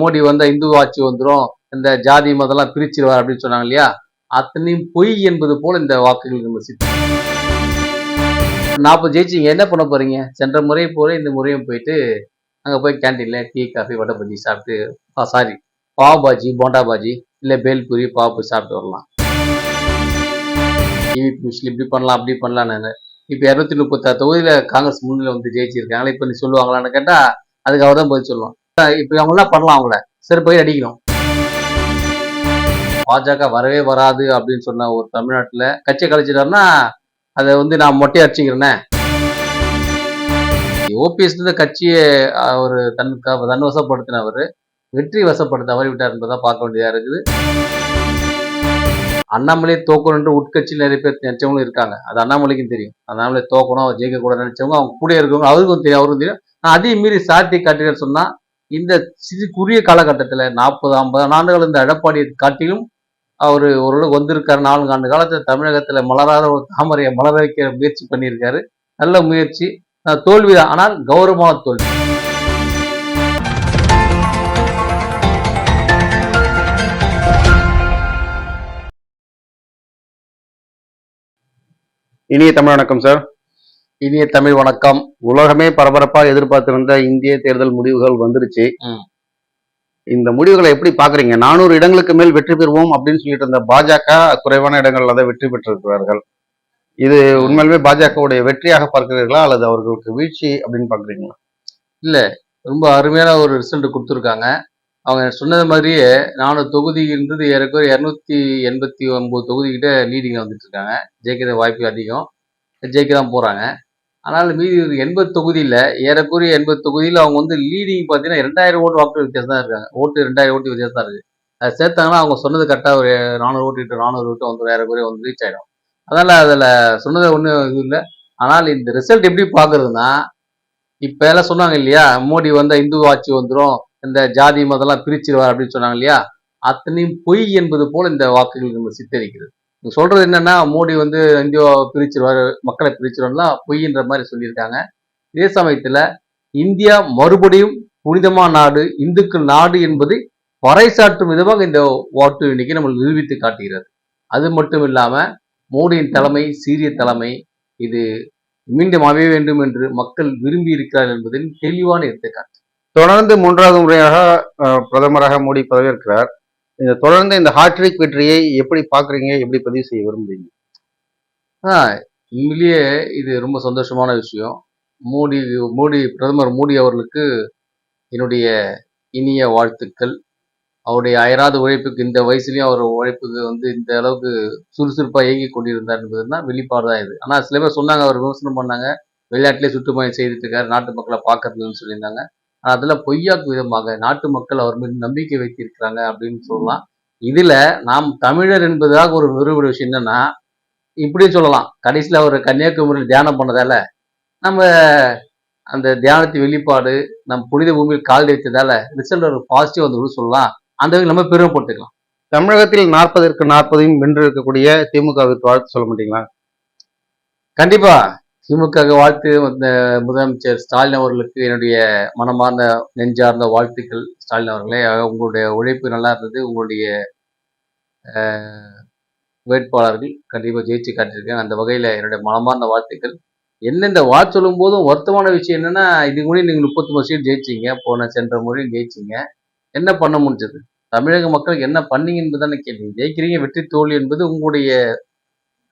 மோடி வந்தா இந்து ஆட்சி வந்துடும் இந்த ஜாதி மதம்லாம் பிரிச்சிருவார் அப்படின்னு சொன்னாங்க இல்லையா? அத்தனையும் பொய் என்பது போல இந்த வாக்குகள் விமர்சித்து நாற்பது ஜெயிச்சிங்க என்ன பண்ண போறீங்க? சென்ற முறை போல இந்த முறையும் போயிட்டு அங்கே போய் கேண்டீன்ல டீ காஃபி வடை பஜ்ஜி சாப்பிட்டு சாரி பாவ் பாஜி போண்டா பாஜி இல்லை பேல்பூரி பாவ் சாப்பிட்டு வரலாம். டிவி மிஷில் இப்படி பண்ணலாம் அப்படி பண்ணலானாங்க இப்போ இரநூத்தி முப்பத்தாறு தொகுதியில் காங்கிரஸ் முன்னிலை வந்து ஜெயிச்சிருக்காங்களே இப்ப நீ சொல்லுவாங்களான்னு கேட்டால் அதுக்கு அவர் தான் பதில் சொல்லுவோம் இப்ப அவங்க எல்லாம் பண்ணலாம் அவங்கள? சரி போய் அடிக்கணும். பாஜக வரவே வராது அப்படின்னு சொன்ன ஒரு தமிழ்நாட்டுல கட்சியை கழிச்சிட்டாருன்னா அதை வந்து நான் மொட்டை அடிச்சுக்கிறேனே. ஓபிஎஸ் இருந்த கட்சியை அவர் தன் தன் வசப்படுத்தினவர் வெற்றி வசப்படுத்த அவறிவிட்டார் விட்டார் பார்க்க வேண்டியதா இருக்குது. அண்ணாமலை என்று உட்கட்சியில் நிறைய பேர் நினைச்சவங்களும் இருக்காங்க. அது அண்ணாமலைக்கும் தெரியும். அண்ணாமலை தோக்கணும் அவர் ஜெயிக்க கூட நினைச்சவங்க அவங்க கூட இருக்கவங்க அவருக்கும் தெரியும் அவருக்கும் தெரியும். நான் அதையும் மீறி சாத்தி காட்டுகள் சொன்னா இந்த சிறு குறுகிய காலகட்டத்தில் நாற்பது ஐம்பது ஆண்டுகள் இந்த எடப்பாடியை காட்டிலும் அவர் ஓரளவுக்கு வந்திருக்காரு. நான்கு ஆண்டு காலத்தில் தமிழகத்தில் மலராத ஒரு தாமரையை மலர வைக்க முயற்சி பண்ணியிருக்காரு. நல்ல முயற்சி. தோல்விதான். ஆனால் கௌரவமான தோல்வி. இனிய தமிழ் வணக்கம் சார். இனிய தமிழ் வணக்கம். உலகமே பரபரப்பா எதிர்பார்த்திருந்த இந்திய தேர்தல் முடிவுகள் வந்துருச்சு. இந்த முடிவுகளை எப்படி பாக்குறீங்க? நானூறு இடங்களுக்கு மேல் வெற்றி பெறுவோம் அப்படின்னு சொல்லிட்டு இருந்த பாஜக குறைவான இடங்கள்ல தான் வெற்றி பெற்றிருக்கிறார்கள். இது உண்மையிலுமே பாஜகவுடைய வெற்றியாக பார்க்கிறீர்களா? அல்லது அவர்களுக்கு வீழ்ச்சி அப்படின்னு பாக்குறீங்களா? ரொம்ப அருமையான ஒரு ரிசல்ட் கொடுத்துருக்காங்க. அவங்க சொன்னது மாதிரியே நானூறு தொகுதின்றது ஏறக்குறைய இரநூத்தி எண்பத்தி ஒன்பது தொகுதிக்கிட்ட லீடிங்கில் வந்துட்டு இருக்காங்க. ஜெயிக்கிற வாய்ப்பு அதிகம். ஜெயிக்க தான் போகிறாங்க ஆனால் மீதி ஒரு எண்பது தொகுதியில் ஏறக்குறைய எண்பது தொகுதியில் அவங்க வந்து லீடிங் பார்த்தீங்கன்னா ரெண்டாயிரம் ஓட்டு வாக்கு வித்தியாசம் தான் இருக்காங்க. ஓட்டு ரெண்டாயிரம் ஓட்டு வித்தியாசம் தான் இருக்குது அதை சேர்த்தாங்கன்னா அவங்க சொன்னது கரெக்டாக ஒரு நானூறு ஓட்டு கிட்ட நானூறு ஓட்டு வந்து ஏறக்குறைய வந்து ரீச் ஆகிடும் அதனால் அதில் சொன்னது ஒன்றும் இது இல்லை. ஆனால் இந்த ரிசல்ட் எப்படி பார்க்குறதுன்னா இப்போ எல்லாம் சொன்னாங்க இல்லையா மோடி வந்தால் இந்து ஆட்சி வந்துடும் இந்த ஜாதி மதம்லாம் பிரிச்சிருவார் அப்படின்னு சொன்னாங்க இல்லையா அத்தனையும் பொய் என்பது போல் இந்த வாக்குகள் நம்ம சித்தரிக்கிறது. சொல்றது என்னன்னா மோடி வந்து இந்தியா பிரிச்சிருவாரு மக்களை பிரிச்சிருவாருலாம் பொய்ன்ற மாதிரி சொல்லியிருக்காங்க. இதே சமயத்துல இந்தியா மறுபடியும் புனிதமான நாடு இந்துக்கள் நாடு என்பதை பறைசாற்றும் விதமாக இந்த ஓட்டு எண்ணிக்கை நம்ம நிரூபித்து காட்டுகிறது. அது மட்டும் இல்லாம மோடியின் தலைமை சீரிய தலைமை இது மீண்டும் அமைய வேண்டும் என்று மக்கள் விரும்பி இருக்கிறார் என்பதின் தெளிவான எடுத்துக்காட்டு. தொடர்ந்து மூன்றாவது முறையாக பிரதமராக மோடி பதவியேற்கிறார். இந்த தொடர்ந்து இந்த ஹாட்ரிக் வெற்றியை எப்படி பாக்குறீங்க எப்படி பதிவு செய்ய விரும்புறீங்க? ஆ உண்மையிலேயே இது ரொம்ப சந்தோஷமான விஷயம். மோடி மோடி பிரதமர் மோடி அவர்களுக்கு என்னுடைய இனிய வாழ்த்துக்கள். அவருடைய அயராத உழைப்புக்கு இந்த வயசுலயும் அவர் உழைப்புக்கு வந்து இந்த அளவுக்கு சுறுசுறுப்பா இயங்கி கொண்டிருந்தார் என்பதுன்னா வெளிப்பாடு தான் இது. ஆனா சில பேர் சொன்னாங்க அவர் விமர்சனம் பண்ணாங்க. வெளிநாட்டிலே சுற்றுப்பயணம் செய்துட்டு இருக்காரு நாட்டு மக்களை பார்க்கறதுன்னு சொல்லியிருந்தாங்க. அதுல பொய்யாக்கு விதமாக நாட்டு மக்கள் அவர் மீது நம்பிக்கை வைத்திருக்கிறாங்க அப்படின்னு சொல்லலாம். இதுல நாம் தமிழர் என்பதாக ஒரு நிறுவன விஷயம் என்னன்னா இப்படி சொல்லலாம். கடைசியில் அவர் கன்னியாகுமரியில் தியானம் பண்ணதால நம்ம அந்த தியானத்தின் வெளிப்பாடு நம் புனித பூமியில் கால் வைத்ததால ரிசல்ட் ஒரு பாசிட்டிவ் வந்து சொல்லலாம். அந்த வகையில் நம்ம பெருமைப்பட்டுக்கலாம். தமிழகத்தில் நாற்பதற்கு நாற்பதையும் வென்று இருக்கக்கூடிய திமுகவிற்கு வாழ்த்து சொல்ல மாட்டீங்களா? கண்டிப்பா. திமுக வாழ்த்து வந்த முதலமைச்சர் ஸ்டாலின் அவர்களுக்கு என்னுடைய மனமார்ந்த நெஞ்சார்ந்த வாழ்த்துக்கள் ஸ்டாலின் அவர்களே. உங்களுடைய உழைப்பு நல்லா இருந்தது. உங்களுடைய வேட்பாளர்கள் கண்டிப்பாக ஜெயிச்சு காட்டியிருக்காங்க. அந்த வகையில் என்னுடைய மனமார்ந்த வாழ்த்துக்கள். எந்தெந்த வாழ்த்து சொல்லும் போதும் வருத்தமான விஷயம் என்னன்னா இது கூட நீங்கள் முப்பத்தி சீட் ஜெயிச்சிங்க. போன சென்ற முறையும் ஜெயிச்சிங்க. என்ன பண்ண முடிஞ்சது? தமிழக மக்களுக்கு என்ன பண்ணீங்க என்பதுதானே கேள்வி. ஜெயிக்கிறீங்க வெற்றி தோல்வி என்பது உங்களுடைய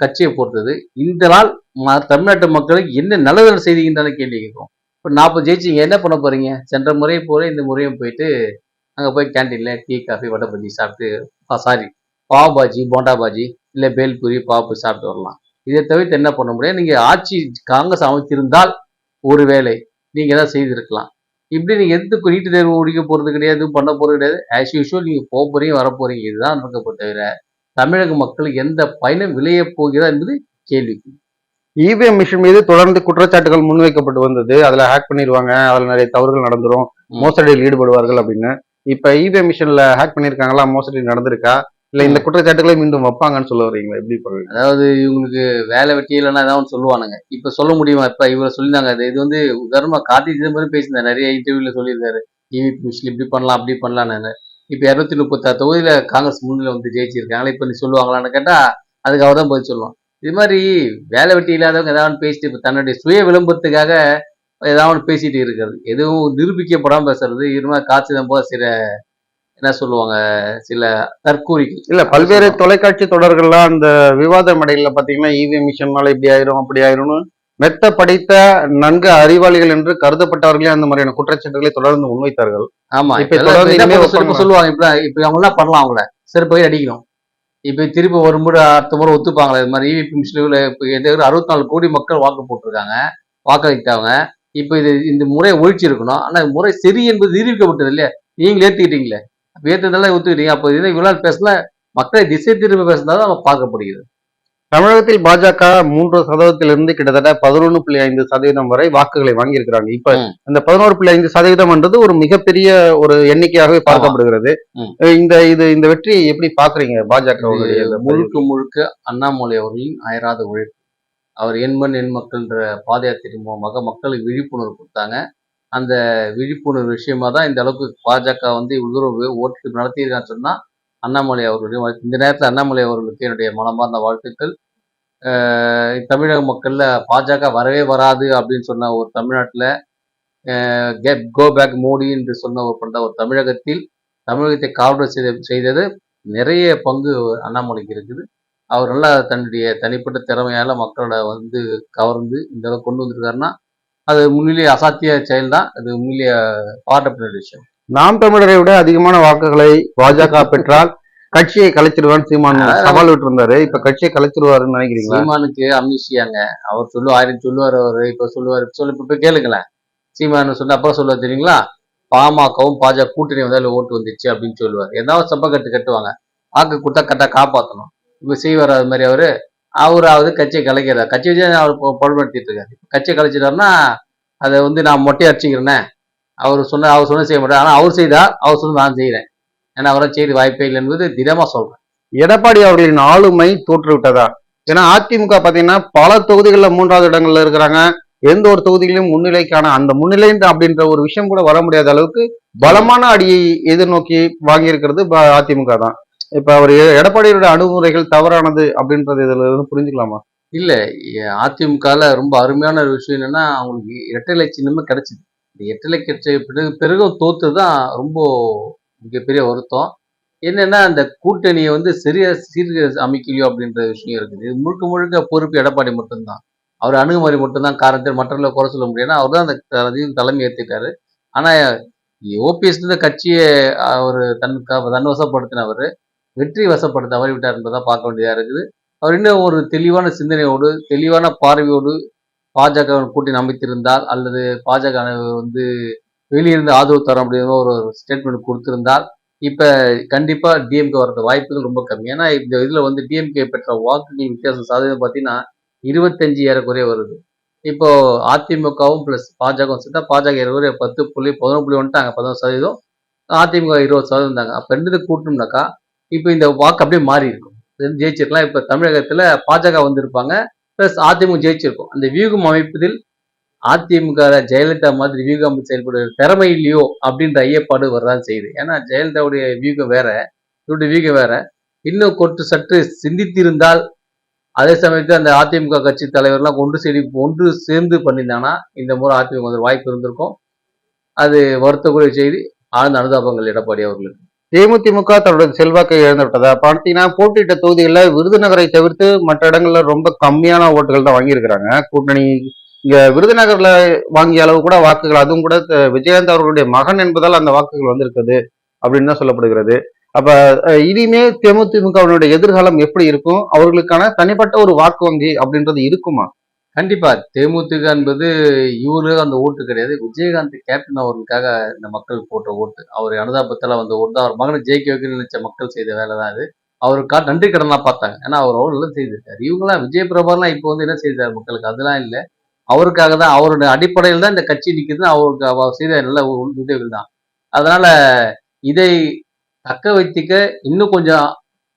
கட்சியை பொறுத்தது இந்த நாள் ம- தமிழ்நாட்டு மக்களுக்கு என்ன நல்லதில் செய்தீங்கன்னு கேள்வி கேட்கும் இப்போ நாற்பது ஜெயிச்சிங்க என்ன பண்ண போறீங்க? சென்ற முறையை போல இந்த முறையும் போயிட்டு அங்கே போய் கேன்டீனில் டீ காஃபி வடை பஜ்ஜி சாப்பிட்டு சாரி பாவ் பாஜி போண்டா பாஜி இல்லை பேல்பூரி பாப்பு சாப்பிட்டு வரலாம். இதை தவிர்த்து என்ன பண்ண முடியும்? நீங்கள் ஆட்சி காங்கிரஸ் அமைச்சிருந்தால் ஒருவேளை நீங்கள் ஏதாவது செய்திருக்கலாம். இப்படி நீங்கள் எதுக்கு நீட்டு தேர்வு முடிக்க போகிறது கிடையாது எதுவும் பண்ண போகிறது கிடையாது. ஆஸ் யூஷுவல் நீங்கள் போக போகிறீங்க வர போகிறீங்க இதுதான் இருக்க தவிர தமிழக மக்களுக்கு எந்த பயனும் விளைய போகிறதா என்பது கேள்வி. இவிஎம் மிஷின் மீது தொடர்ந்து குற்றச்சாட்டுகள் முன்வைக்கப்பட்டு வந்தது. அதுல ஹேக் பண்ணிடுவாங்க அதுல நிறைய தவறுகள் நடந்துரும். மோசடியில் ஈடுபடுவார்கள் அப்படின்னு. இப்ப இவிஎம் மிஷின்ல ஹேக் பண்ணிருக்காங்களா? மோசடி நடந்திருக்கா? இல்ல இந்த குற்றச்சாட்டுகளை மீண்டும் வைப்பாங்கன்னு சொல்ல வரீங்களா எப்படி பண்ணுவீங்க அதாவது இவங்களுக்கு வேலை வெட்டி இல்லைன்னா ஏதாவது சொல்லுவானுங்க. இப்ப சொல்ல முடியுமா? இப்ப இவரை சொல்லியிருந்தாங்க. அது இது வந்து உதாரணமா கார்த்தி சிதம்பரம் பேசினார் நிறைய இன்டர்வியூல சொல்லியிருக்காரு. இவிபி மிஷின் இப்படி பண்ணலாம் அப்படி பண்ணலான்னு இப்போ இரநூத்தி முப்பத்தாறு தொகுதியில் காங்கிரஸ் முன்னிலை வந்து ஜெயிச்சிருக்காங்களே இப்போ நீ சொல்லுவாங்களான்னு கேட்டால் அதுக்கு அவர் தான் பதில் சொல்லுவோம் இது மாதிரி வேலை வெட்டி இல்லாதவங்க ஏதாவது பேசிட்டு இப்போ தன்னுடைய சுய விளம்பரத்துக்காக ஏதாவது பேசிட்டு இருக்கிறது. எதுவும் நிரூபிக்கப்படாமல் பேசுறது இருமா காட்சி காய்ச்சி போல சில என்ன சொல்லுவாங்க சில தற்கூறிகள். இல்ல பல்வேறு தொலைக்காட்சி தொடர்கள்லாம் அந்த விவாத மேடைகள்ல பாத்தீங்கன்னா இவி மிஷன்னால இப்படி ஆயிரும் அப்படி ஆயிரும்னு மெத்த படித்த நன்கு அறிவாளிகள் என்று கருதப்பட்டவர்களே அந்த மாதிரியான குற்றச்சாட்டுகளை தொடர்ந்து முன்வைத்தார்கள். ஆமா. இப்ப பண்ணலாம். சொல்லுவாங்க. இப்ப இப்ப அவங்க என்ன பண்ணலாம் அவங்கள. செருப்பை அடிக்கணும். இப்ப திருப்பி ஒரு முறை அடுத்த முறை ஒத்துப்பாங்களே. இது மாதிரி இவிபி மிஷினில் இப்போ அறுபத்தி நாலு கோடி மக்கள் வாக்கு போட்டிருக்காங்க. வாக்களித்தாங்க இப்ப இது இந்த முறையை ஒழிச்சு இருக்கணும். ஆனா முறை சரி என்பது நிரூபிக்கப்பட்டது இல்லையா? நீங்க ஏத்துக்கிட்டீங்களே. அப்ப ஏத்ததால ஒத்துக்கிட்டீங்க. அப்ப இதை இவ்வளவு பேசல. மக்களை திசை திரும்ப பேசினாதான் நம்ம பார்க்கப்படுகிறது. தமிழகத்தில் பாஜக மூன்று சதவீதத்திலிருந்து கிட்டத்தட்ட பதினொன்று புள்ளி ஐந்து சதவீதம் வரை வாக்குகளை வாங்கியிருக்கிறாங்க. இப்ப ம். அந்த பதினோரு புள்ளி ஐந்து சதவீதம் என்றது ஒரு மிகப்பெரிய ஒரு எண்ணிக்கையாகவே பார்க்கப்படுகிறது. இந்த இது இந்த வெற்றியை எப்படி பாக்குறீங்க பாஜக முழுக்க முழுக்க அண்ணாமலை அவர்களின் அயராத உழைப்பு. அவர் எண்மண் எண் மக்கள்ன்ற பாத யாத்திரை மூலமாக மக்களுக்கு விழிப்புணர்வு கொடுத்தாங்க. அந்த விழிப்புணர்வு விஷயமா தான் இந்த அளவுக்கு பாஜக வந்து இவ்வளவு ஓட்டு நடத்தியிருக்கான்னு சொன்னா அண்ணாமலை அவர்களுடைய இந்த நேரத்தில் அண்ணாமலை அவர்களுக்கு என்னுடைய மனமார்ந்த வாழ்த்துக்கள். தமிழக மக்களில் பாஜக வரவே வராது அப்படின்னு சொன்ன ஒரு தமிழ்நாட்டில் கெட் கோ பேக் மோடி என்று சொன்ன ஒரு பண்ற ஒரு தமிழகத்தில் தமிழகத்தை காவல் செய்த செய்தது நிறைய பங்கு அண்ணாமலைக்கு இருக்குது. அவர் நல்லா தன்னுடைய தனிப்பட்ட திறமையால் மக்களோட வந்து கவர்ந்து இந்த அளவுக்கு கொண்டு வந்திருக்காருன்னா அது உண்மையிலேயே அசாத்திய செயல் தான் அது உண்மையிலேயே பாராட்டப்பட்ட விஷயம். நாம் தமிழரை விட அதிகமான வாக்குகளை பாஜக பெற்றால் கட்சியை கலைச்சிடுவான்னு சீமான் சவால் விட்டு இருந்தாரு இப்ப கட்சியை கலைச்சிடுவாருன்னு நினைக்கிறீங்களா? சீமானுக்கு அம்னிஷியாங்க அவர் சொல்லு ஆயிரம் சொல்லுவார் அவர். இப்ப சொல்லுவார் சொல்லு இப்ப கேளுங்களேன். சீமானு சொன்ன அப்புறம் சொல்லுவார் தெரியுங்களா? பாமகவும் பாஜக கூட்டணி வந்தாலும் ஓட்டு வந்துச்சு அப்படின்னு சொல்லுவார். ஏதாவது சப்ப கட்டு கட்டுவாங்க. வாக்கு கொடுத்தா கரெக்டாக காப்பாற்றணும் இப்ப செய்வார் அது மாதிரி அவரு. அவராவது கட்சியை கலைக்கிறார். கட்சி வச்சு அவர் பொருள்படுத்திட்டு இருக்காரு. கட்சியை கலைச்சிட்டாருன்னா அதை வந்து நான் மொட்டையை அடிச்சுக்கிறேனே அவர் சொன்ன அவர் சொன்ன செய்ய மாட்டேன் ஆனா அவர் செய்தா அவர் சொன்ன நான் செய்யறேன் ஏன்னா அவரை செய்து வாய்ப்பே இல்லை என்பது திடமா சொல்றேன். எடப்பாடி அவர்களின் ஆளுமை தோற்று விட்டதா ஏன்னா அதிமுக பாத்தீங்கன்னா பல தொகுதிகளில் மூன்றாவது இடங்கள்ல இருக்கிறாங்க. எந்த ஒரு தொகுதியிலும் முன்னிலைக்கான அந்த முன்னிலை அப்படின்ற ஒரு விஷயம் கூட வர முடியாத அளவுக்கு பலமான அடியை எதிர்நோக்கி வாங்கியிருக்கிறது அதிமுக தான். இப்ப அவர் எடப்பாடியோட அணுகுமுறைகள் தவறானது அப்படின்றது இதுல இருந்து புரிஞ்சுக்கலாமா? இல்ல அதிமுகல ரொம்ப அருமையான ஒரு விஷயம் என்னன்னா அவங்களுக்கு இரட்டை இலை சின்னமே கிடைச்சிது. இந்த இரட்டை இலை கிடைச்ச பிறகு தோத்து தான் ரொம்ப மிகப்பெரிய வருத்தம். என்னென்னா அந்த கூட்டணியை வந்து சரியா சீர்க அமைக்கலையோ அப்படின்ற விஷயம் இருக்குது. இது முழுக்க முழுக்க பொறுப்பு எடப்பாடி மட்டும்தான். அவர் அணுகுமுறை மட்டும்தான் காரணத்தில் மற்றவர்களை குறை சொல்ல முடியாது அவர் தான் அந்த த- அதையும் தலைமை ஏற்றுக்காரு ஆனால் ஓபிஎஸ் இந்த கட்சியை அவர் தன் க- தன் வசப்படுத்தினவர் வெற்றி வசப்படுத்த விட்டார் என்பதை பார்க்க வேண்டியதாக இருக்குது. அவர் இன்னும் ஒரு தெளிவான சிந்தனையோடு தெளிவான பார்வையோடு பாஜக கூட்டணி அமைத்திருந்தால் அல்லது பாஜக வந்து வெளியிருந்து ஆதரவு தர முடியாத ஒரு ஸ்டேட்மெண்ட் கொடுத்திருந்தால் இப்ப கண்டிப்பா டிஎம்கே வரது வாய்ப்புகள் ரொம்ப கம்மி. ஏன்னா இந்த இதுல வந்து டிஎம்கே பெற்ற வாக்குகள் வித்தியாசம் சதவீதம் பார்த்தீங்கன்னா இருபத்தஞ்சு ஏறக்குறைய வருது. இப்போ அதிமுகவும் பிளஸ் பாஜகவும் சேர்த்தா பாஜக ஏறக்குறைய பத்து புள்ளி பதினொன்று புள்ளி வந்துட்டாங்க பதினொன்று சதவீதம். அதிமுக இருபது சதவீதம் இருந்தாங்க. அப்போ ரெண்டு கூட்டணும்னாக்கா இப்போ இந்த வாக்கு அப்படியே மாறி இருக்கும் ஜெயிச்சிருக்கலாம். இப்போ தமிழகத்தில் பாஜக வந்திருப்பாங்க. பிளஸ் அதிமுக ஜெயிச்சிருக்கும். அந்த வியூகம் அமைப்பதில் அதிமுக ஜெயலலிதா மாதிரி வியூகம் செயல்படுற திறமை இல்லையோ அப்படின்ற ஐயப்பாடு வரதான் செய்யுது. ஏன்னா ஜெயலலிதாவுடைய வியூகம் வேற இவருடைய வியூகம் வேற. இன்னும் கொட்டு சற்று சிந்தித்திருந்தால் அதே சமயத்தில் அந்த அதிமுக கட்சி தலைவர்லாம் ஒன்று சரி ஒன்று சேர்ந்து பண்ணியிருந்தாங்கன்னா இந்த முறை அதிமுக வாய்ப்பு இருந்திருக்கும். அது வருத்தக்கூடிய செய்தி. ஆழ்ந்த அனுதாபங்கள் எடப்பாடி அவர்களுக்கு. தேமுதிமுக தன்னுடைய செல்வாக்கை இழந்துவிட்டதா. அப்போ பார்த்தீங்கன்னா போட்டியிட்ட தொகுதிகளில் விருதுநகரை தவிர்த்து மற்ற இடங்கள்ல ரொம்ப கம்மியான ஓட்டுகள் தான் வாங்கியிருக்கிறாங்க. கூட்டணி இங்க விருதுநகர்ல வாங்கிய அளவு கூட வாக்குகள் அதுவும் கூட விஜயகாந்த் அவர்களுடைய மகன் என்பதால் அந்த வாக்குகள் வந்திருக்குது அப்படின்னு தான் சொல்லப்படுகிறது. அப்ப அஹ், இனிமே தேமுதிமுகவினுடைய எதிர்காலம் எப்படி இருக்கும்? அவர்களுக்கான தனிப்பட்ட ஒரு வாக்கு வங்கி அப்படின்றது இருக்குமா? கண்டிப்பா தேமுதிக என்பது இவரு அந்த ஓட்டு கிடையாது. விஜயகாந்த் கேப்டன் அவர்களுக்காக இந்த மக்கள் போட்ட ஓட்டு. அவர் அனுதாபத்தில் வந்த ஓட்டு தான். அவர் மகனை ஜெயிக்க வைக்கணும்னு நினைச்ச மக்கள் செய்த வேலை தான் அது. அவருக்கா நன்றி கடனா பார்த்தாங்க. ஏன்னா அவர் அவ்வளோ நல்லா செய்திருக்காரு. இவங்களாம் விஜய் பிரபாலாம் இப்போ வந்து என்ன செய்தார் மக்களுக்கு? அதெல்லாம் இல்லை. அவருக்காக தான் அவருடைய அடிப்படையில் தான் இந்த கட்சி நிற்குதுன்னு அவருக்கு அவர் செய்த நல்ல உதவிகள் தான். அதனால இதை தக்க வைத்திக்க இன்னும் கொஞ்சம்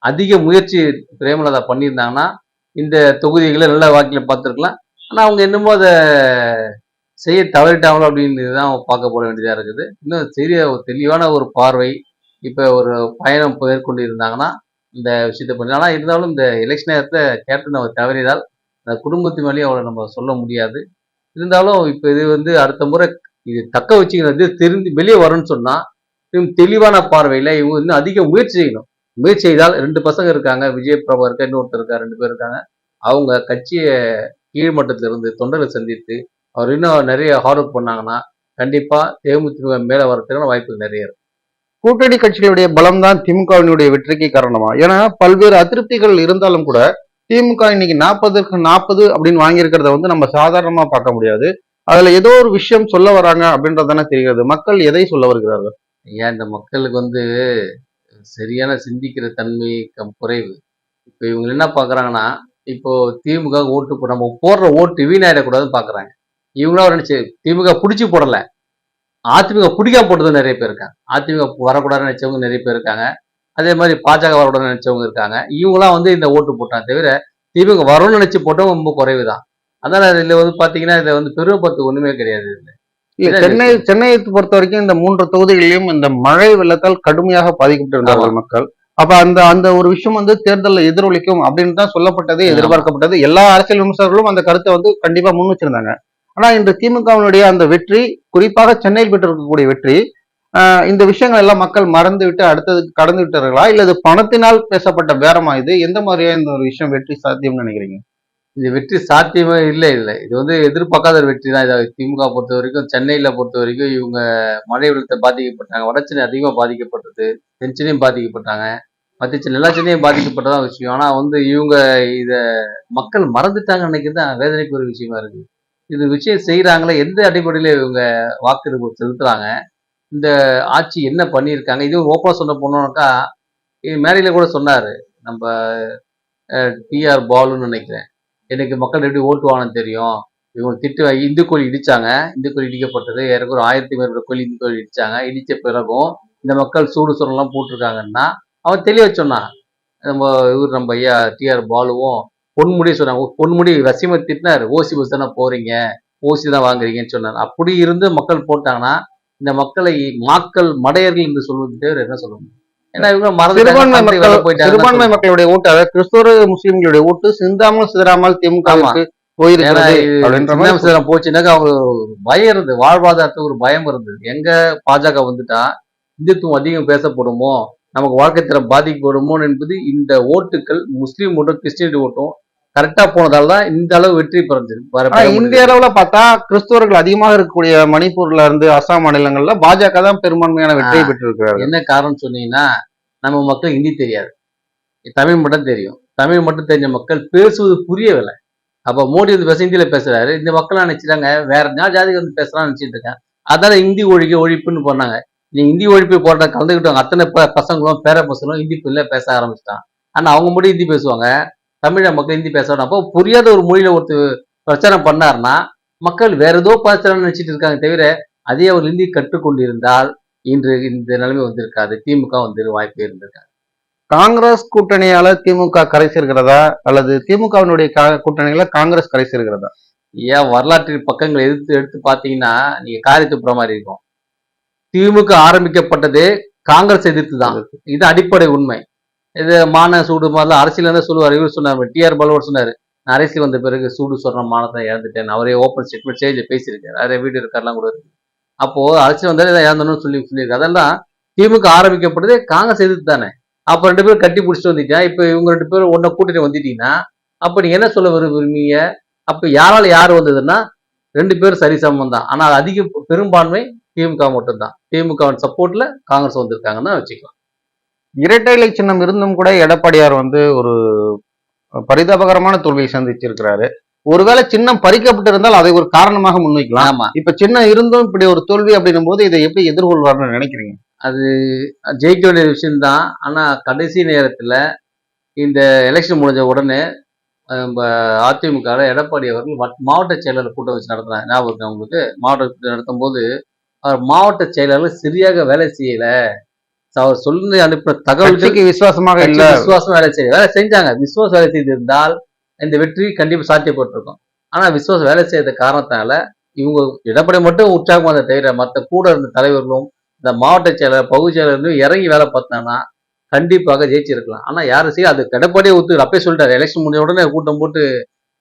அதிக முயற்சி பிரேமலதா பண்ணியிருந்தாங்கன்னா இந்த தொகுதிகளை நல்ல வாக்கில் பார்த்துருக்கலாம். ஆனால் அவங்க என்னமோ அதை செய்ய தவறிட்டாங்களோ அப்படின்னு தான் பார்க்கப்பட வேண்டியதாக இருக்குது. இன்னும் சரிய ஒரு தெளிவான ஒரு பார்வை இப்போ ஒரு பயணம் மேற்கொண்டு இருந்தாங்கன்னா இந்த விஷயத்தை பண்ணி ஆனால் இருந்தாலும் இந்த எலெக்ஷன் நேரத்தில் கேப்டன் அவர் தவறினால் அந்த குடும்பத்து மேலேயும் அவளை நம்ம சொல்ல முடியாது. இருந்தாலும் இப்போ இது வந்து அடுத்த முறை இது தக்க வச்சுக்கிறது தெரிந்து வெளியே வரும்னு சொன்னால் இன்னும் தெளிவான பார்வையில் இவங்க இன்னும் அதிக முயற்சி செய்யணும். முயற்சி செய்தால் ரெண்டு பசங்க இருக்காங்க. விஜய் பிரபா இருக்கா இன்னொருத்தர் இருக்கா ரெண்டு பேர் இருக்காங்க. அவங்க கட்சியை கீழ்மட்டத்துல இருந்து தொண்டரை சந்தித்து அவர் இன்னும் நிறைய ஹார்ட் ஒர்க் பண்ணாங்கன்னா கண்டிப்பா தேமுதிக மேல வரதுக்கான வாய்ப்புகள் நிறைய இருக்கு. கூட்டணி கட்சிகளுடைய பலம் தான் திமுகவினுடைய வெற்றிக்கு காரணமா? ஏன்னா பல்வேறு அதிருப்திகள் இருந்தாலும் கூட திமுக இன்னைக்கு நாற்பதுக்கு நாற்பது அப்படின்னு வாங்கியிருக்கிறத வந்து நம்ம சாதாரணமா பார்க்க முடியாது. அதுல ஏதோ ஒரு விஷயம் சொல்ல வராங்க அப்படின்றதானே தெரிகிறது. மக்கள் எதை சொல்ல வருகிறார்கள்? ஏன் இந்த மக்களுக்கு வந்து சரியான சிந்திக்கிற தன்மை குறைவு. இப்போ இவங்க என்ன பார்க்கறாங்கன்னா இப்போ திமுக ஓட்டு போ- நம்ம போடுற ஓட்டு வீணாயிடக்கூடாதுன்னு பார்க்கறாங்க இவங்களாம் நினைச்சு திமுக பிடிச்சி போடல. அதிமுக பிடிக்காம போட்டது நிறைய பேர் இருக்காங்க. அதிமுக வரக்கூடாதுன்னு நினைச்சவங்க நிறைய பேர் இருக்காங்க. அதே மாதிரி பாஜக வரக்கூடாதுன்னு நினைச்சவங்க இருக்காங்க. இவங்களாம் வந்து இந்த ஓட்டு போட்டாங்க தவிர திமுக வரும்னு நினைச்சு போட்டவங்க ரொம்ப குறைவு தான் அதனால இதுல வந்து பாத்தீங்கன்னா இதை வந்து பெருமைப்படுத்த ஒண்ணுமே கிடையாது இல்ல இல்ல, சென்னை சென்னையை பொறுத்த வரைக்கும் இந்த மூன்று தொகுதிகளிலும் இந்த மழை வெள்ளத்தால் கடுமையாக பாதிக்கப்பட்டிருந்தார்கள் மக்கள். அப்ப அந்த அந்த ஒரு விஷயம் வந்து தேர்தலில் எதிரொலிக்கும் அப்படின்னு தான் சொல்லப்பட்டது. எதிர்பார்க்கப்பட்டது. எல்லா அரசியல் விமர்சகர்களும் அந்த கருத்தை வந்து கண்டிப்பா முன் வச்சிருந்தாங்க ஆனா இந்த திமுகவினுடைய அந்த வெற்றி குறிப்பாக சென்னையில் பெற்றிருக்கக்கூடிய வெற்றி இந்த விஷயங்கள் எல்லாம் மக்கள் மறந்து விட்டு அடுத்ததுக்கு கடந்து விட்டார்களா? இல்ல இது பணத்தினால் பேசப்பட்ட பேரமா இது? எந்த மாதிரியா இந்த ஒரு விஷயம் வெற்றி சாத்தியம்னு நினைக்கிறீங்க? இந்த வெற்றி சாத்தியமே இல்லை இல்லை. இது வந்து எதிர்பார்க்காத ஒரு வெற்றி தான். இதை திமுக பொறுத்த வரைக்கும் சென்னையில பொறுத்த வரைக்கும் இவங்க மழை வெள்ளத்தை பாதிக்கப்பட்டாங்க வடச்சென்னை அதிகமாக பாதிக்கப்பட்டது தென்சென்னையும் பாதிக்கப்பட்டாங்க. மத்திய எல்லா சென்னையும் பாதிக்கப்பட்டதான் விஷயம். ஆனா வந்து இவங்க இத மக்கள் மறந்துட்டாங்க நினைக்கிறது தான் வேதனைக்கு ஒரு விஷயமா இருக்கு. இது விஷயம் செய்யறாங்களே எந்த அடிப்படையில இவங்க வாக்கு செலுத்துறாங்க? இந்த ஆட்சி என்ன பண்ணியிருக்காங்க? இதுவும் ஓப்பனா சொன்ன போனோம்னாக்கா இது மேடையில கூட சொன்னாரு. நம்ம டிஆர் பாலுன்னு நினைக்கிறேன். எனக்கு மக்கள் எப்படி ஓட்டுவாங்கன்னு தெரியும். இவங்க திட்டு இந்து கோழி இடிச்சாங்க. இந்து கோழி இடிக்கப்பட்டது. எனக்கு ஒரு ஆயிரத்தி மேற்பட்ட கோழி இந்து கோழி இடிச்சாங்க. இடிச்ச பிறகும் இந்த மக்கள் சூடு சுரம்லாம் போட்டிருக்காங்கன்னா அவன் தெளிவா சொன்னான் நம்ம இவர் நம்ம ஐயா டிஆர் பாலுவும் பொன்முடி சொன்னாங்க. பொன்முடி வசிம திட்டினாரு. ஓசி பஸ் தானே போறீங்க? ஓசி தான் வாங்குறீங்கன்னு சொன்னார். அப்படி இருந்து மக்கள் போட்டாங்கன்னா இந்த மக்களை மாக்கள் மடையர்கள் என்று சொல்வது தவிர என்ன சொல்ல முடியும்? ஏன்னா இவங்க சிறுபான்மை மறந்து மக்கள் சிறுபான்மை மக்களுடைய ஓட்டு அதாவது கிறிஸ்தவ முஸ்லிம்களுடைய ஓட்டு சிந்தாமல் சிதறாமல் சின்ன போச்சுன்னாக்கா அவங்களுக்கு ஒரு பயம் இருந்தது. வாழ்வாதாரத்துக்கு ஒரு பயம் இருந்தது. எங்க பாஜக வந்துட்டா இந்துத்துவம் அதிகம் பேசப்படுமோ? நமக்கு வாழ்க்கை தரம் பாதிக்கப்படுமோ என்பது இந்த ஓட்டுகள் முஸ்லீம் ஓட்டும் கிறிஸ்டியன் ஓட்டும் கரெக்டா போனதால தான் இந்த அளவு வெற்றி ஆனா இந்திய அளவுல பார்த்தா கிறிஸ்தவர்கள் அதிகமாக இருக்கக்கூடிய மணிப்பூர்ல இருந்து அசாம் மாநிலங்கள்ல பாஜக தான் பெரும்பான்மையான வெற்றியை ஆ. பெற்றிருக்கிறார்கள். என்ன காரணம் சொன்னீங்கன்னா நம்ம மக்கள் ஹிந்தி தெரியாது. தமிழ் மட்டும் தெரியும். தமிழ் மட்டும் தெரிஞ்ச மக்கள் பேசுவது புரியவில்லை. அப்ப மோடி வந்து பேச ஹிந்தியில பேசுறாரு. இந்த மக்கள் நினைச்சிட்டாங்க வேற ஜாதி வந்து பேசலாம்னு நினைச்சிட்டு இருக்காங்க. அதால ஹிந்தி ஒழிக்க ஒழிப்புன்னு பண்ணாங்க நீ ஹிந்தி ஒழிப்பு போட்ட கலந்துக்கிட்டவங்க அத்தனை பசங்களும் பேர பசங்களும் ஹிந்தி பிள்ளை பேச ஆரம்பிச்சிட்டான். ஆனா அவங்க மட்டும் ஹிந்தி பேசுவாங்க. தமிழ மக்கள் ஹிந்தி பேசணும் அப்போ புரியாத ஒரு மொழியில ஒருத்தர் பிரச்சனை பண்ணாருன்னா மக்கள் வேற ஏதோ பிரச்சனை நினைச்சிட்டு இருக்காங்க தவிர அதே அவர் ஹிந்தி கற்றுக்கொண்டிருந்தால் இன்று இந்த நிலைமை வந்திருக்காது. திமுக வந்து வாய்ப்பு இருந்திருக்காது. காங்கிரஸ் கூட்டணியால திமுக கரை சேர்க்கிறதா அல்லது திமுகவினுடைய கூட்டணியில காங்கிரஸ் கரை சேர்க்கிறதா ஏன் வரலாற்று பக்கங்களை எடுத்து எடுத்து பார்த்தீங்கன்னா நீங்க காரி துப்புற மாதிரி இருக்கும். திமுக ஆரம்பிக்கப்பட்டதே காங்கிரஸ் எதிர்த்து தான் இது அடிப்படை உண்மை. இது மான சூடு மாதிரி அரசியல் இருந்தால் சொல்லுவார். இவர் சொன்னார் டிஆர் பலவர் சொன்னார் நான் அரசியல் வந்த பிறகு சூடு சொல்கிற மானத்தை இறந்துட்டேன் அவரே ஓப்பன் ஸ்டேட்மெண்ட் ஸ்டேஜில் பேசியிருக்காரு. அதே வீடு இருக்காரெல்லாம் கூட இருக்கு. அப்போது அரசியல் வந்தாலே இதை இறந்தணும்னு சொல்லி சொல்லியிருக்காரு. அதெல்லாம் திமுக ஆரம்பிக்கப்பட்டதே காங்கிரஸ் எதிர்த்து தானே அப்போ ரெண்டு பேரும் கட்டி பிடிச்சிட்டு வந்துட்டேன் இப்போ இவங்க ரெண்டு பேரும் ஒன்றை கூட்டிட்டு வந்துட்டீங்கன்னா அப்போ நீங்க என்ன சொல்ல விரும்புறீங்க அப்போ யாரால் யார் வந்ததுன்னா ரெண்டு பேரும் சரி சமம் தான் ஆனால் அதிக பெரும்பான்மை திமுக மட்டும்தான். திமுகவின் சப்போர்ட்ல காங்கிரஸ் வந்திருக்காங்கன்னு வச்சுக்கலாம். இரட்டை இலை சின்னம் இருந்தும் கூட எடப்பாடியார் வந்து ஒரு பரிதாபகரமான தோல்வியை சந்திச்சிருக்கிறாரு. ஒருவேளை சின்னம் பறிக்கப்பட்டிருந்தால் அதை ஒரு காரணமாக முன்வைக்கலாம். ஆமா. இப்ப சின்னம் இருந்தும் இப்படி ஒரு தோல்வி அப்படின்னும் போது இதை எப்படி எதிர்கொள்வார்னு நினைக்கிறீங்க? ஜெயிக்க வேண்டிய விஷயம்தான். ஆனா கடைசி நேரத்துல இந்த எலெக்ஷன் முடிஞ்ச உடனே நம்ம அதிமுக எடப்பாடி அவர்கள் வட்- மாவட்ட செயலாளர் கூட்டம் வச்சு நடத்துறாங்க. ஞாபகம் அவங்களுக்கு மாவட்ட நடத்தும் போது மாவட்ட செயலாளர் சரியாக வேலை செய்யல. அவர் சொல்லி அனுப்பின கட்சிக்கு விசுவாசமாக இல்ல. விசுவாசம் வேலை செய்ய வேலை செஞ்சாங்க. விசுவாசம் வேலை செய்திருந்தால் இந்த வெற்றி கண்டிப்பா சாத்தியப்பட்டிருக்கும். ஆனா விசுவாசம் வேலை செய்யற காரணத்தால இவங்க எடப்பாடி மட்டும் உற்சாகமா அதை தவிர மற்ற கூட இருந்த தலைவர்களும் இந்த மாவட்ட செயலர் பகுதி செயலர்களும் இறங்கி வேலை பார்த்தாங்கன்னா கண்டிப்பாக ஜெயிச்சிருக்கலாம். ஆனா யாரும் செய்ய அது எடப்பாடியே ஒத்து அப்பயே சொல்லிட்டாரு. எலெக்ஷன் முடிஞ்ச உடனே கூட்டம் போட்டு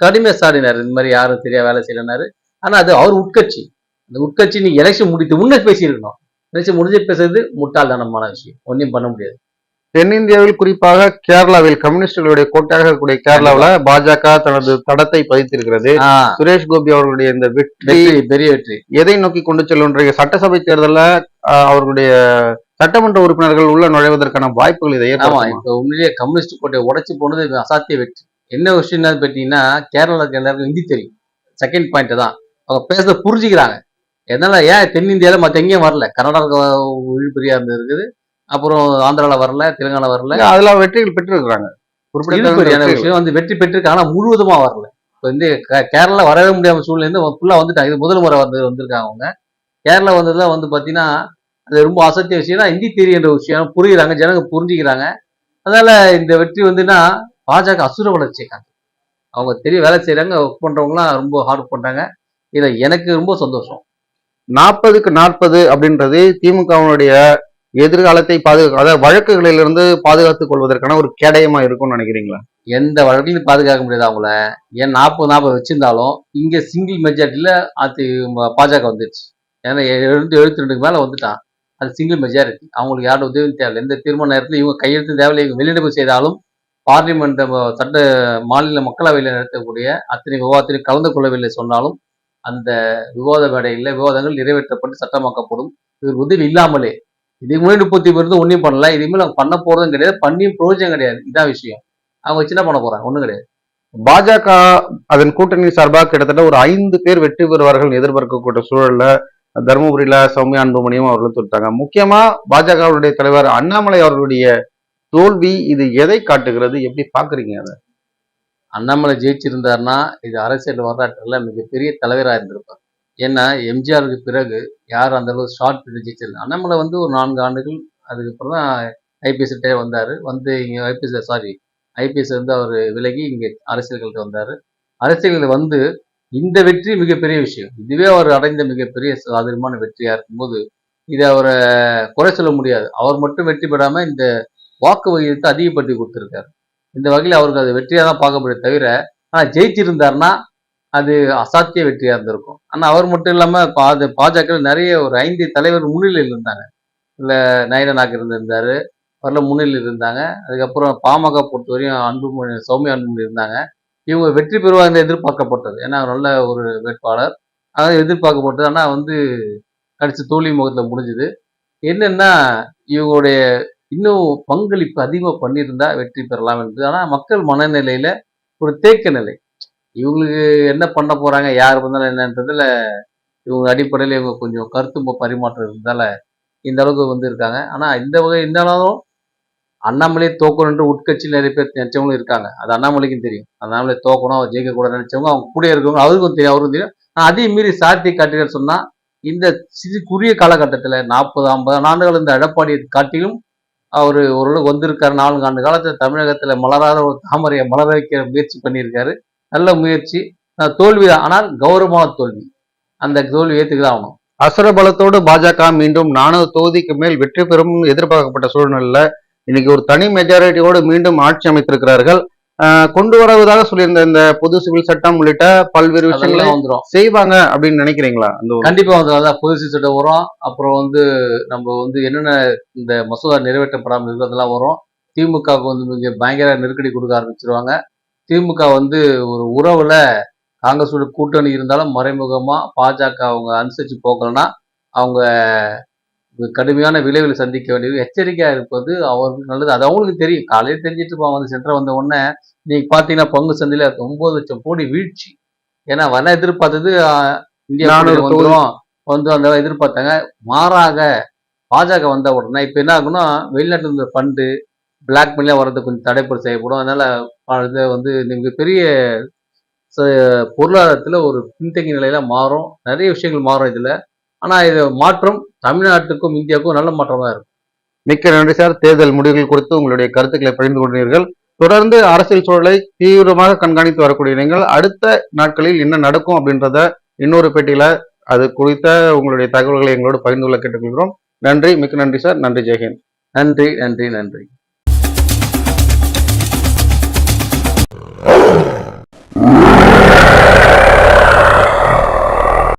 கடுமையா சாடினாரு. இந்த மாதிரி யாரும் சரியா வேலை செய்யலனாரு ஆனா அது அவர் உட்கட்சி. அந்த உட்கட்சி நீங்க எலெக்ஷன் முடித்து முன்னே பேசியிருக்கணும். எலெக்ஷன் முடிஞ்சு பேசுறது முட்டாள்தனமான விஷயம். ஒன்றும் பண்ண முடியாது. தென்னிந்தியாவில் குறிப்பாக கேரளாவில் கம்யூனிஸ்டுகளுடைய கோட்டையாக இருக்கக்கூடிய கேரளாவுல பாஜக தனது தடத்தை பதித்திருக்கிறது. சுரேஷ் கோபி அவர்களுடைய இந்த வெற்றி பெரிய வெற்றி. எதை நோக்கி கொண்டு செல்லுன்ற சட்டசபை தேர்தல்ல அவர்களுடைய சட்டமன்ற உறுப்பினர்கள் உள்ள நுழைவதற்கான வாய்ப்புகள் இதை ஆமா? இப்ப உண்மையிலேயே கம்யூனிஸ்ட் கோட்டையை உடைச்சு போனது அசாத்திய வெற்றி. என்ன விஷயம் பார்த்தீங்கன்னா கேரளாக்கு எல்லாருக்கும் ஹிந்தி தெரியும். செகண்ட் பாயிண்ட் தான். அவங்க பேசுறத புரிஞ்சுக்கிறாங்க. அதனால ஏன் தென்னிந்தியால மத்த எங்கேயும் வரல? கர்நாடகா இழுபறியா இருந்து இருக்குது அப்புறம் ஆந்திரால வரல தெலுங்கானா வரல. இல்ல, அதுல வெற்றிகள் பெற்றிருக்கிறாங்க. வெற்றிகள். விஷயம். வந்து வெற்றி பெற்றிருக்கு ஆனா முழுவதுமா வரல. இப்ப வந்து கேரளா வரவே முடியாம சூழ்நிலை ஃபுல்லா வந்துட்டாங்க. இது முதல் முறை வந்து வந்திருக்காங்க அவங்க. கேரளா வந்ததுல வந்து பாத்தீங்கன்னா அது ரொம்ப அசத்திய விஷயம். ஹிந்தி தெரியுன்ற விஷயம் புரியுறாங்க ஜனங்க புரிஞ்சுக்கிறாங்க. அதனால இந்த வெற்றி வந்துன்னா பாஜக அசுர வளர்ச்சி காட்டுது. அவங்க தெரிய வேலை செய்யறாங்க ஒர்க் பண்றவங்கலாம் ரொம்ப ஹார்ட் பண்றாங்க. இதுல எனக்கு ரொம்ப சந்தோஷம். நாற்பதுக்கு நாற்பது அப்படின்றது திமுகவினுடைய எதிர்காலத்தை பாதுகா அதாவது வழக்குகளிலிருந்து பாதுகாத்துக் கொள்வதற்கான ஒரு கேடயமா இருக்கும்னு நினைக்கிறீங்களா? எந்த வழக்கிலையும் பாதுகாக்க முடியாது அவங்கள. ஏன் நாற்பது நாற்பது வச்சிருந்தாலும் இங்க சிங்கிள் மெஜாரிட்டியில அது பாஜக வந்துருச்சு. ஏன்னா எழுபத்தி எழுபத்தி ரெண்டுக்கு மேல வந்துட்டான். அது சிங்கிள் மெஜாரிட்டி அவங்களுக்கு யாரோட உதவியும் தேவையில்லை. எந்த தீர்மான நேரத்தில் இவங்க கையெழுத்து தேவையில்லை. இவங்க வெளிநடப்பு செய்தாலும் பார்லிமெண்ட் சட்ட மாநில மக்களவையில் நடத்தக்கூடிய அத்தனை விவாதத்திலும் கலந்து கொள்ளவில்லை சொன்னாலும் அந்த விவாத மேடையில் விவாதங்கள் நிறைவேற்றப்பட்டு சட்டமாக்கப்படும். இவர் உதவி இல்லாமலே. இதுக்கு முன்னாடி முப்பத்தி பேருந்து ஒன்றும் பண்ணல. இதுமாதிரி அவங்க பண்ண போகிறதும் கிடையாது. பண்ணியும் பிரயோஜனம் கிடையாது. இதான் விஷயம். அவங்க வச்சு என்ன பண்ண போகிறாங்க ஒன்றும் கிடையாது. பாஜக அதன் கூட்டணி சார்பாக கிட்டத்தட்ட ஒரு ஐந்து பேர் வெற்றி பெறுவார்கள் எதிர்பார்க்கக்கூடிய சூழல்ல தருமபுரியில சௌமியா அன்புமணியும் அவர்களும் சொல்லிட்டாங்க முக்கியமா பாஜகவுடைய தலைவர் அண்ணாமலை அவர்களுடைய தோல்வி இது எதை காட்டுகிறது? எப்படி பாக்குறீங்க அதை? அண்ணாமலை ஜெயிச்சிருந்தாருன்னா இது அரசியல் வரலாற்றில் மிகப்பெரிய தலைவராக இருந்திருப்பார். ஏன்னா எம்ஜிஆருக்கு பிறகு யார் அந்தளவு ஷார்ட் பீரியட் ஜெயிச்சிருந்தாங்க அண்ணாமலை வந்து ஒரு நான்கு ஆண்டுகள் அதுக்கப்புறம் தான் ஐபிஎஸ்கிட்டே வந்தார். வந்து இங்கே ஐபிஎஸ் சாரி ஐபிஎஸ் வந்து அவர் விலகி இங்கே அரசியல்கள்கிட்ட வந்தார். அரசியல்கள் வந்து இந்த வெற்றி மிகப்பெரிய விஷயம். இதுவே அவர் அடைந்த மிகப்பெரிய சாதகமான வெற்றியாக இருக்கும்போது இதை அவரை குறை சொல்ல முடியாது. அவர் மட்டும் வெற்றி பெறாமல் இந்த வாக்கு விகிதத்தை அதிகப்படுத்தி கொடுத்துருக்காரு. இந்த வகையில் அவருக்கு அது வெற்றியாக தான் பார்க்க முடியும் தவிர ஆனால் ஜெயிச்சிருந்தாருன்னா அது அசாத்திய வெற்றியாக இருந்திருக்கும். ஆனால் அவர் மட்டும் இல்லாமல் பா- பாஜக நிறைய ஒரு ஐந்து தலைவர் முன்னிலையில் இருந்தாங்க. இல்லை நயன இருந்திருந்தார். வரல முன்னிலையில் இருந்தாங்க. அதுக்கப்புறம் பாமக பொறுத்தவரையும் அன்புமணி சௌமியா அன்புமணி இருந்தாங்க. இவங்க வெற்றி பெறுவாங்க எதிர்பார்க்கப்பட்டது. ஏன்னா அவர் நல்ல ஒரு வேட்பாளர். அதாவது எதிர்பார்க்கப்பட்டது. ஆனால் வந்து கடைசி தோல்வி முகத்தில் முடிஞ்சுது. என்னென்னா இவங்களுடைய இன்னும் பங்களிப்பு அதிகமாக பண்ணியிருந்தா வெற்றி பெறலாம் என்று ஆனால் மக்கள் மனநிலையில் ஒரு தேக்க நிலை இவங்களுக்கு என்ன பண்ண போகிறாங்க யார் வந்தாலும் என்னன்றதில் இவங்க அடிப்படையில் இவங்க கொஞ்சம் கருத்து பரிமாற்றம் இருந்தால இந்த அளவுக்கு வந்து இருக்காங்க ஆனால் இந்த வகை இருந்தாலும் தோக்கணும் தோக்கணுன்ற உட்கட்சியில் நிறைய பேர் நினைச்சவங்களும் இருக்காங்க. அது அண்ணாமலைக்கும் தெரியும். அண்ணாமலை தோக்கணும் அவர் ஜெயிக்க கூட நினைச்சவங்க அவங்க கூட இருக்கவங்க அவருக்கும் தெரியும் அவருக்கும் தெரியும். ஆனால் அதையும் மீறி சாத்தி காட்டுகள் சொன்னால் இந்த சிறு குறுகிய காலகட்டத்தில் நாற்பது ஐம்பது ஆண்டுகள் இந்த எடப்பாடியை காட்டிலும் அவர் ஓரளவுக்கு வந்திருக்காரு. நான்கு ஆண்டு காலத்தில் தமிழகத்தில் மலராத ஒரு தாமரையை மலர வைக்க முயற்சி பண்ணியிருக்காரு. நல்ல முயற்சி. தோல்வி தான் ஆனால் கௌரவமான தோல்வி. அந்த தோல்வி ஏத்துக்குதான் ஆகணும். அசுர பலத்தோடு பாஜக மீண்டும் நானூறு தொகுதிக்கு மேல் வெற்றி பெறும் எதிர்பார்க்கப்பட்ட சூழ்நிலையில் இன்னைக்கு ஒரு தனி மெஜாரிட்டியோடு மீண்டும் ஆட்சி அமைத்திருக்கிறார்கள். கொண்டு வருவதாக சொல்லியிருந்த இந்த பொது சிவில் சட்டம் உள்ளிட்ட பல்வேறு விஷயங்களை வந்துடும் செய்வாங்க அப்படின்னு நினைக்கிறீங்களா? அந்த கண்டிப்பா வந்துடும் அதான் புதுசு சட்டம் வரும். அப்புறம் வந்து நம்ம வந்து என்னென்ன இந்த மசோதா நிறைவேற்றப்படாமல் இருக்கோ அதெல்லாம் வரும். திமுகவுக்கு வந்து மிக பயங்கர நெருக்கடி கொடுக்க ஆரம்பிச்சிருவாங்க. திமுக வந்து ஒரு உறவுல காங்கிரஸோட கூட்டணி இருந்தாலும் மறைமுகமா பாஜக அவங்க அனுசரிச்சு போகலன்னா அவங்க கடுமையான விளைவுகளை சந்திக்க வேண்டியது. எச்சரிக்கையா இருப்பது அவருக்கு நல்லது. அது அவங்களுக்கு தெரியும். காலையில தெரிஞ்சிட்டு இருப்பான். வந்து சென்டர் வந்த உடனே நீங்க பாத்தீங்கன்னா பங்கு சந்தையில ஒன்பது லட்சம் கோடி வீழ்ச்சி. ஏன்னா வர எதிர்பார்த்தது இந்தியா வந்துரும். வந்து அந்த எதிர்பார்த்தாங்க. மாறாக பாஜக வந்த உடனே இப்ப என்ன ஆகும்னா வெளிநாட்டுல இருந்த ஃபண்டு பிளாக் மணியா வர்றது கொஞ்சம் தடைப்படு செய்யப்படும் அதனால இது வந்து நீங்க பெரிய ச- பொருளாதாரத்துல ஒரு பின்தங்கிய நிலையில மாறும். நிறைய விஷயங்கள் மாறும் இதுல. ஆனால் இது மாற்றம் தமிழ்நாட்டுக்கும் இந்தியாவுக்கும் நல்ல மாற்றம் தான் இருக்கும் மிக்க நன்றி சார். தேர்தல் முடிவுகள் குறித்து உங்களுடைய கருத்துக்களை பகிர்ந்து கொண்டீர்கள். தொடர்ந்து அரசியல் சூழலை தீவிரமாக கண்காணித்து வரக்கூடிய நீங்கள் அடுத்த நாட்களில் என்ன நடக்கும் அப்படின்றத இன்னொரு பேட்டியில அது குறித்த உங்களுடைய தகவல்களை எங்களோடு பகிர்ந்து கொள்ள கேட்டுக்கொள்கிறோம். நன்றி மிக்க நன்றி சார். நன்றி ஜெயஹிந்த். நன்றி நன்றி நன்றி.